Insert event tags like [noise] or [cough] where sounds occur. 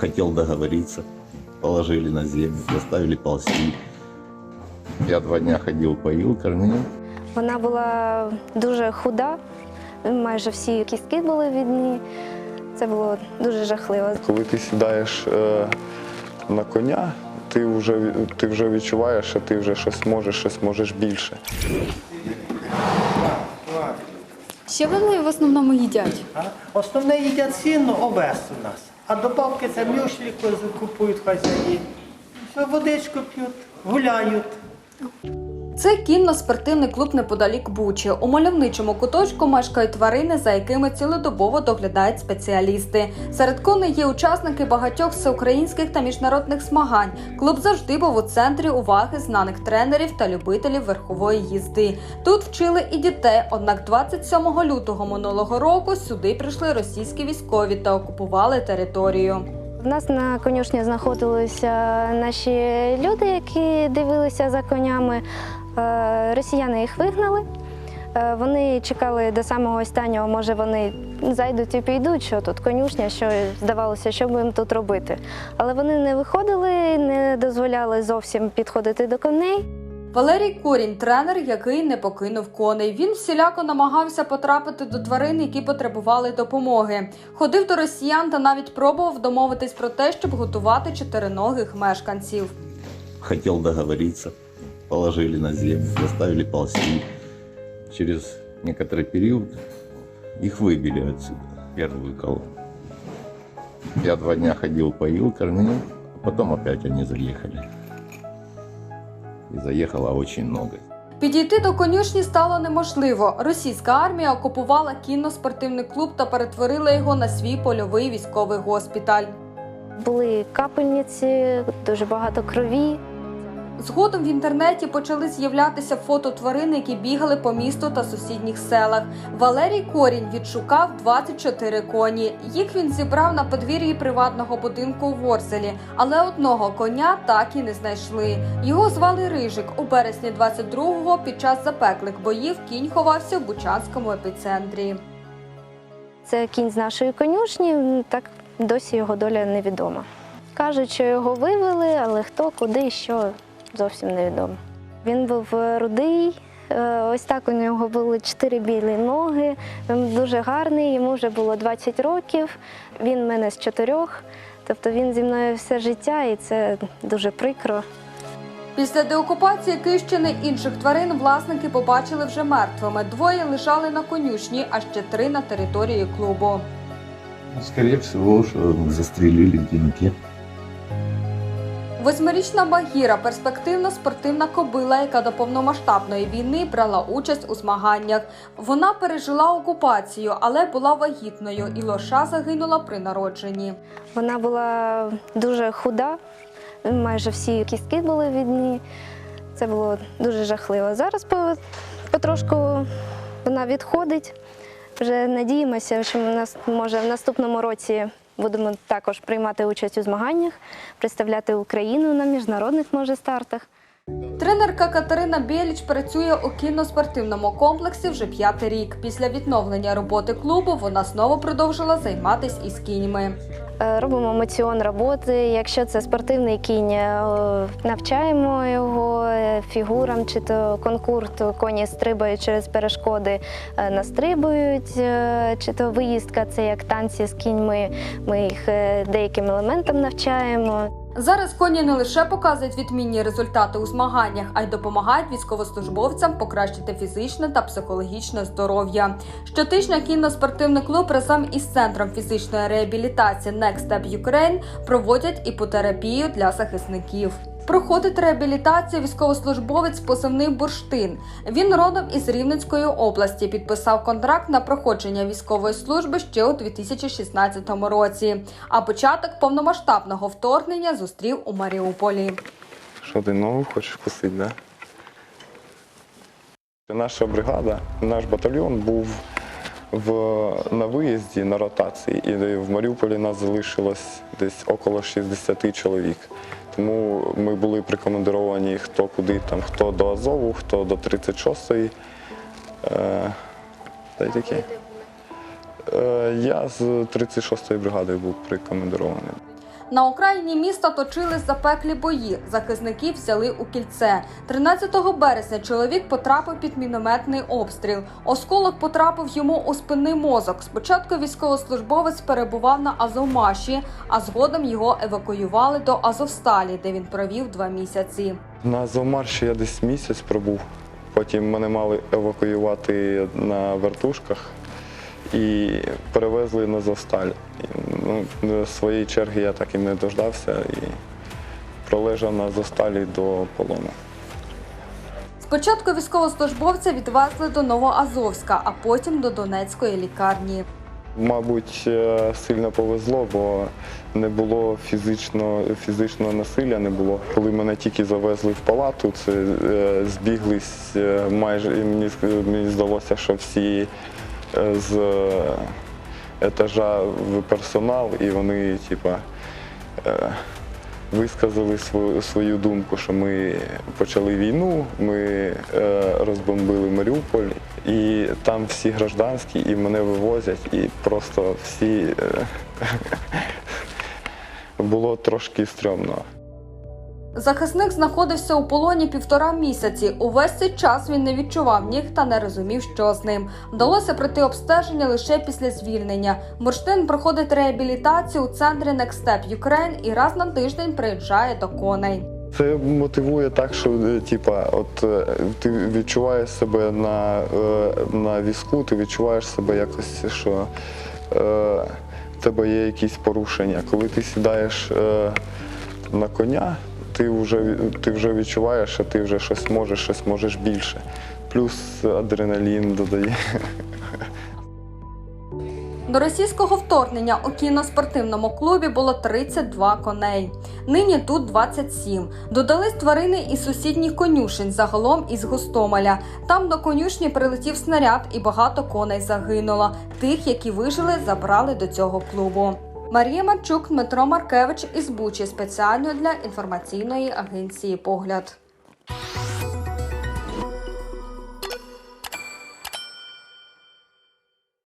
Хотел договориться. Положили на землю, заставили ползти. Я два дня ходил, поил, кормил. Вона була дуже худа, майже всі кістки були відні. Це було дуже жахливо. Коли ти сідаєш е, на коня, ти вже, ти вже відчуваєш, що ти вже щось можеш, щось можеш більше. Що вони в основному їдять? А? Основне їдять сіно, овес у нас. А добавки це мюшлі купують хазяї. Водичку п'ють, гуляють. Це кінно-спортивний клуб неподалік Бучі. У мальовничому куточку мешкають тварини, за якими цілодобово доглядають спеціалісти. Серед коней є учасники багатьох всеукраїнських та міжнародних змагань. Клуб завжди був у центрі уваги знаних тренерів та любителів верхової їзди. Тут вчили і дітей. Однак 27 лютого минулого року сюди прийшли російські військові та окупували територію. У нас на конюшні знаходилися наші люди, які дивилися за конями. Е, Росіяни їх вигнали. Е, Вони чекали до самого останнього, може вони зайдуть і підуть, що тут конюшня, що здавалося, що будемо тут робити. Але вони не виходили, не дозволяли зовсім підходити до коней. Валерій Корінь, тренер, який не покинув коней. Він всіляко намагався потрапити до тварин, які потребували допомоги. Ходив до росіян та навіть пробував домовитись про те, щоб готувати чотириногих мешканців. Хотел договориться. Положили на землю, заставили ползти. Через некоторый период их выбили отсюда, первую колонну. Я два дня ходил, поил, кормил, а потом опять они заехали. И заехало очень много. Підійти до конюшні стало неможливо. Російська армія окупувала кінно-спортивний клуб та перетворила його на свій польовий військовий госпіталь. Були капельниці, дуже багато крові. Згодом в інтернеті почали з'являтися фото тварин, які бігали по місту та сусідніх селах. Валерій Корінь відшукав 24 коні. Їх він зібрав на подвір'ї приватного будинку у Ворзелі, але одного коня так і не знайшли. Його звали Рижик. У березні 22-го під час запеклих боїв кінь ховався в Бучанському епіцентрі. Це кінь з нашої конюшні, так досі його доля невідома. Кажуть, що його вивели, але хто, куди, що зовсім невідомо. Він був е, рудий, е, ось так у нього були чотири білі ноги. Він дуже гарний, йому вже було 20 років. Він мене з чотирьох. Тобто він зі мною все життя, і це дуже прикро. Після деокупації Кищини інших тварин власники побачили вже мертвими. Двоє лежали на конюшні, а ще три на території клубу. Скорее всего, что застрелили в деньки. Восьмирічна Багіра перспективна спортивна кобила, яка до повномасштабної війни брала участь у змаганнях. Вона пережила окупацію, але була вагітною, і лоша загинула при народженні. Вона була дуже худа, майже всі кістки були відні. Це було дуже жахливо. Зараз по- потрошку вона відходить. Вже надіємося, що ми нас може в наступному році будемо також приймати участь у змаганнях, представляти Україну на міжнародних може стартах. Тренерка Катерина Біліч працює у кінно-спортивному комплексі вже п'ятий рік. Після відновлення роботи клубу вона знову продовжила займатися із кіньми. Е, Робимо моціон роботи. Якщо це спортивний кінь, е, навчаємо його е, фігурам, чи то конкурт коні стрибають через перешкоди, настрибують, чи то виїздка, це як танці з кіньми. Ми їх деяким елементам навчаємо. Зараз коні не лише показують відмінні результати у змаганнях, а й допомагають військовослужбовцям покращити фізичне та психологічне здоров'я. Щотижня кінно-спортивний клуб разом із центром фізичної реабілітації Next Step Ukraine проводять іпотерапію для захисників. Проходить реабілітацію військовослужбовець позивний бурштин. Він родом із Рівненської області. Підписав контракт на проходження військової служби ще у 2016 році. А початок повномасштабного вторгнення зустрів у Маріуполі. Що ти ногу хочеш вкусити, да? Наша бригада, наш батальйон був в, на виїзді на ротації, і в Маріуполі нас залишилось десь около 60 чоловік. Тому ми були прикомандировані хто куди, там, хто до Азову, хто до 36-ї. Е. Е, я з 36-ї бригади був прикомандирований. На окраїні міста точили запеклі бої. Захисники взяли у кільце. 13 березня чоловік потрапив під мінометний обстріл. Осколок потрапив йому у спинний мозок. Спочатку військовослужбовець перебував на Азовмаші, а згодом його евакуювали до Азовсталі, де він провів два місяці. На Зомарші я десь місяць пробув. Потім мене мали евакуювати на вертушках і перевезли на Зосталь. І, ну, своєї черги я так і не дождався і пролежав на Зосталі до полону. Спочатку військовослужбовця відвезли до Новоазовська, а потім до Донецької лікарні. Мабуть, е, сильно повезло, бо не було фізично, фізичного насилля, не було. Коли мене тільки завезли в палату, це е, збіглись е, майже і мені, здалося, що всі з етажа в персонал, і вони, типа. Е, Висказали свою, свою думку, що ми почали війну, ми е, розбомбили Маріуполь, і там всі гражданські, і мене вивозять, і просто всі е, [laughs] було трошки стрьомно. Захисник знаходився у полоні півтора місяці. Увесь цей час він не відчував ніг та не розумів, що з ним. Вдалося пройти обстеження лише після звільнення. Бурштин проходить реабілітацію у центрі Next Step Ukraine і раз на тиждень приїжджає до коней. Це мотивує так, що е, типа, от е, ти відчуваєш себе на, е, на візку, ти відчуваєш себе якось, що е, в тебе є якісь порушення. Коли ти сідаєш е, на коня, ти вже, ти вже відчуваєш, що ти вже щось можеш, щось можеш більше. Плюс адреналін додає. До російського вторгнення у кіноспортивному клубі було 32 коней. Нині тут 27. Додались тварини із сусідніх конюшень, загалом із Гостомеля. Там до конюшні прилетів снаряд і багато коней загинуло. Тих, які вижили, забрали до цього клубу. Марія Марчук, Дмитро Маркевич із Бучі спеціально для інформаційної агенції Погляд.